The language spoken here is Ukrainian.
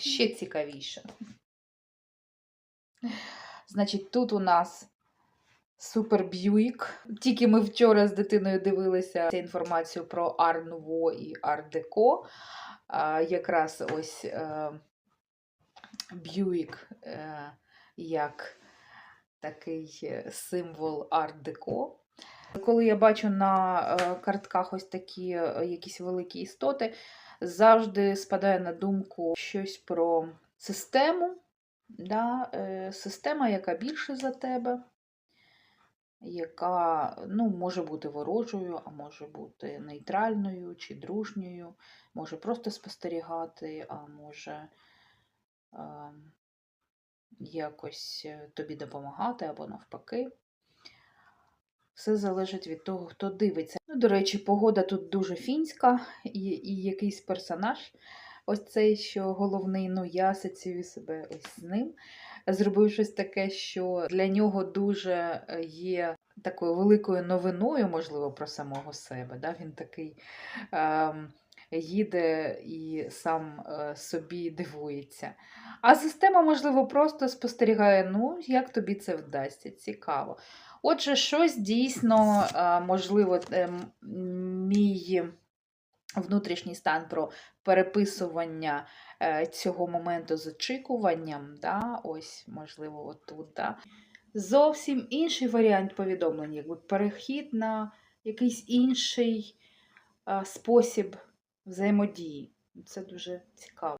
ще цікавіше. Значить, тут у нас Супер Б'юік. Тільки ми вчора з дитиною дивилися інформацію про Ар-Нуво і Ар-Деко. Якраз ось е, Б'юік е, як такий е, символ Ар-Деко. Коли я бачу на е, картках ось такі е, якісь великі істоти, завжди спадає на думку щось про систему, да, е, система, яка більше за тебе, яка ну, може бути ворожою, а може бути нейтральною чи дружньою, може просто спостерігати, а може е, якось тобі допомагати або навпаки. Все залежить від того, хто дивиться. Ну, до речі, погода тут дуже фінська, і, і якийсь персонаж, ось цей, що головний, ну, я асоціюю себе ось з ним. Зробив щось таке, що для нього дуже е, є такою великою новиною, можливо, про самого себе. Да? Він такий ем, їде і сам е, собі дивується. А система, можливо, просто спостерігає, ну, як тобі це вдасться, цікаво. Отже, щось дійсно, е, можливо, е, мій внутрішній стан про переписування е, цього моменту з очікуванням, да, ось, можливо, отут, да. зовсім інший варіант повідомлень, якби перехід на якийсь інший спосіб взаємодії. Це дуже цікаво.